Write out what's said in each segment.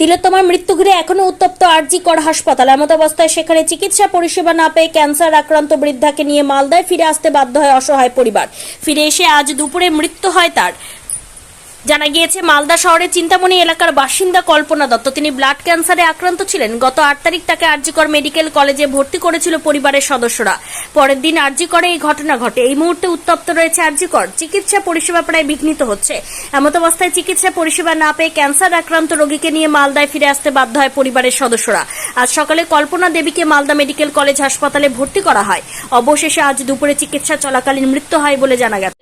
তিলোত্তমার মৃত্যু ঘিরে এখনও উত্তপ্ত আরজি কর হাসপাতাল। এমত অবস্থায় সেখানে চিকিৎসা পরিষেবা না পেয়ে ক্যান্সার আক্রান্ত বৃদ্ধাকে নিয়ে মালদায় ফিরে আসতে বাধ্য হয় অসহায় পরিবার। ফিরে এসে আজ দুপুরে মৃত্যু হয় তার। জানা গিয়েছে, মালদা শহরের চিন্তামণি এলাকার বাসিন্দা কল্পনা দত্ত। তিনি ব্লাড ক্যান্সারে আক্রান্ত ছিলেন। গত আট তারিখ তাকে আরজিকর মেডিকেল কলেজে ভর্তি করেছিল পরিবারের সদস্যরা। পরের দিন আরজিকরে এই ঘটনা ঘটে। এই মুহূর্তে উত্তপ্ত রয়েছে আরজিকর। চিকিৎসা পরিষেবা প্রায় বিঘ্নিত হচ্ছে। এমত অবস্থায় চিকিৎসা পরিষেবা না পেয়ে ক্যান্সার আক্রান্ত রোগীকে নিয়ে মালদায় ফিরে আসতে বাধ্য হয় পরিবারের সদস্যরা। আজ সকালে কল্পনা দেবীকে মালদা মেডিকেল কলেজ হাসপাতালে ভর্তি করা হয়। অবশেষে আজ দুপুরে চিকিৎসা চলাকালীন মৃত্যু হয় বলে জানা গেছে।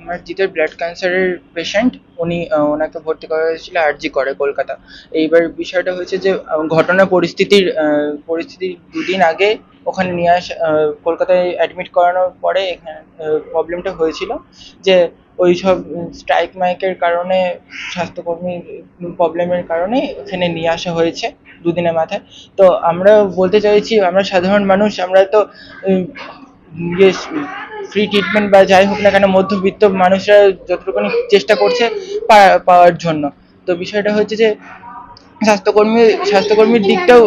আমার দিদির ব্লাড ক্যান্সারের পেশেন্ট উনি ওনাকে ভর্তি করা হয়েছিল আরজি করে কলকাতা। এইবার বিষয়টা হয়েছে যে ঘটনা পরিস্থিতির পরিস্থিতির দুদিন আগে ওখানে নিয়ে আসা কলকাতায় অ্যাডমিট করানোর পরে এখানে প্রবলেমটা হয়েছিল যে, ওই সব স্ট্রাইক মাইকের কারণে স্বাস্থ্যকর্মীর প্রবলেমের কারণে এখানে নিয়ে আসা হয়েছে দুদিনের মাথায়। তো আমরা বলতে চাইছি, আমরা সাধারণ মানুষ, আমরা তো ফ্রি ট্রিটমেন্ট বা যাই হোক না কেন মধ্যবিত্ত মানুষরা যতটুকুনি চেষ্টা করছে পাওয়ার জন্য। তো বিষয়টা হচ্ছে যে, স্বাস্থ্যকর্মী, স্বাস্থ্যকর্মীর দিকটাও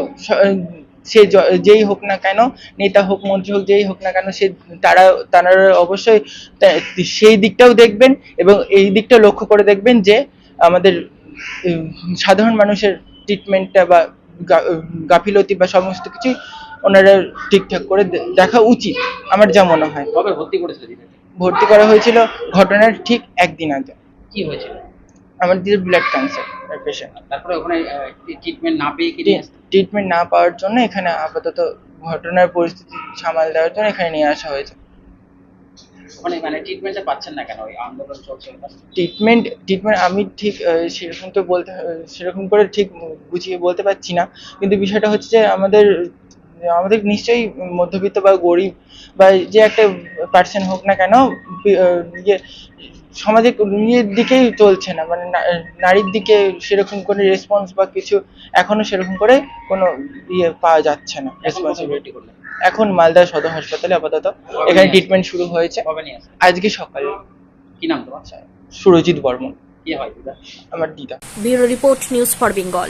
সে যেই হোক না কেন, নেতা হোক, মন্ত্রী হোক, যেই হোক না কেন, সে তারা তারা অবশ্যই সেই দিকটাও দেখবেন এবং এই দিকটা লক্ষ্য করে দেখবেন যে, আমাদের সাধারণ মানুষের ট্রিটমেন্টটা বা গাফিলতি বা সমস্ত কিছুই ওনারা ঠিকঠাক করে দেখা উচিত আমার যা মনে হয়। ভর্তি করেছিল ভর্তি করা হয়েছিল ঘটনার ঠিক একদিন আগে। কি হয়েছিল? আমার দিদির ব্লাড ক্যান্সার পেশেন্ট তারপরে ওখানে ট্রিটমেন্ট না পেয়ে কি ট্রিটমেন্ট না পাওয়ার জন্য এখানে আপাতত ঘটনার পরিস্থিতি সামাল দেওয়ার জন্য এখানে নিয়ে আসা হয়েছে। ওখানে মানে ট্রিটমেন্টটা পাচ্ছেন না কেন? ওই আন্দোলন চলছে ট্রিটমেন্ট ট্রিটমেন্ট আমি ঠিক সেরকম তো বলতে সেরকম করে ঠিক বুঝিয়ে বলতে পারছি না। কিন্তু বিষয়টা হচ্ছে যে আমাদের আমাদের নিশ্চয়ই মধ্যবিত্ত বা গরিব বা যে একটা পার্সন হোক না কেন ইয়ে সমাজে নিজের দিকেই চলছে না। মানে নারীর দিকে সেরকম কোনো রেসপন্স বা কিছু এখনও সেরকম করে কোনো ইয়ে পাওয়া যাচ্ছে না রেসপন্সিবিলিটি এখন মালদা সদর হাসপাতালে আপাতত। এখানে ট্রিটমেন্ট শুরু হয়েছে। আজকে সকালে। কি নাম তোমার? সুরজিৎ বর্মন। কি হয় দিদা? আমার দিদা। Bureau report news for Bengal.